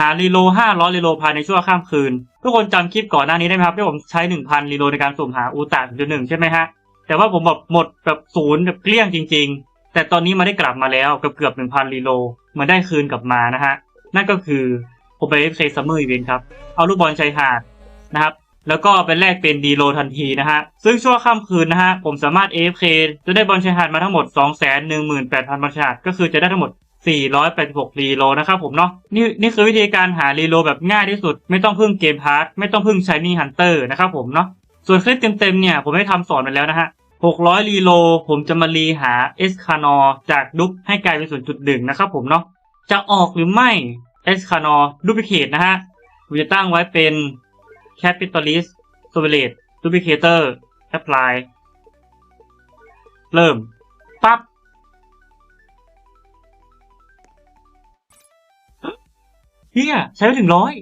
หารีโล500รีโลภายในชั่วข้ามคืน ทุกคนจำคลิปก่อนหน้านี้ได้ไหมครับที่ผมใช้1,000รีโลในการสุ่มหาอูตา1.1ใช่ไหมฮะ แต่ว่าผมแบบหมดแบบศูนย์แบบเกลี้ยงจริง ๆ แต่ตอนนี้มาได้กลับมาแล้วเกือบเกือบ1,000รีโลมาได้คืนกลับมานะฮะ นั่นก็คือผมไปเอฟซัมเมอร์อีเวนต์ครับ เอาลูกบอลชายหาดนะครับแล้วก็ไปแลกเป็นดีโลทันทีนะฮะ ซึ่งชั่วค่ำคืนนะฮะ ผมสามารถ AFK จะได้บอลชายหาดมาทั้งหมด 218,000 บอลชายหาด ก็คือจะได้ทั้งหมด 486รีโลนะครับผมเนาะนี่นี่คือวิธีการหารีโลแบบง่ายที่สุด ไม่ต้องพึ่งเกมพาร์ทไม่ต้องพึ่งชายนี่ฮันเตอร์นะครับผมเนาะส่วนคลิปเต็มๆเนี่ยผมได้ทำสอนไปแล้วนะฮะ600รีโลผมจะมารีหาเอสคานอจากดุ๊บให้กลายเป็น0.1นะครับผมเนาะจะออกหรือไม่เอสคานอดูพิเคทนะฮะผมจะตั้งไว้เป็น capitalist s o v e r a t e duplicator apply เริ่มปั๊บ เฮียใช้ไปถึงร้อย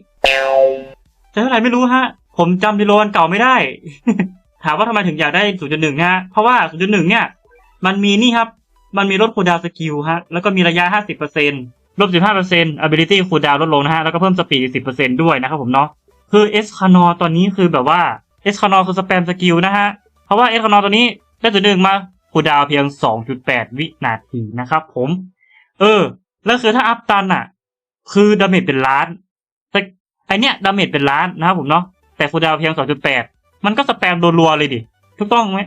ใช้เท่าไหร่ไม่รู้ฮะ ผมจำดีโลนเก่าไม่ได้ ถามว่าทำไมถึงอยากได้ 0.1นะฮะ เพราะว่า 0.1 เนี่ย มันมีนี่ครับ มันมีลดคูดาวสกิลฮะ แล้วก็มีระยะ 50%ลบ 15% ability คูดาวน์ลดลงนะฮะ แล้วก็เพิ่มสปีด 10%ด้วยนะครับผมเนาะ คือเอสคานอตอนนี้คือแบบว่าเอสคานอคือสแปมสกิลนะฮะ เพราะว่าเอสคานอตอนนี้ได้จุดหนึ่งมาคูดาวเพียง 2.8 วินาทีนะครับผม เออ แล้วคือถ้าอัพตันอะ คือดาเมจเป็นล้าน แต่ไอเนี้ยดาเมจเป็นล้านนะครับผมเนาะแต่คูดาวเพียง 2.8 มันก็สแปมรัวๆเลยดิ ถูกต้องไหม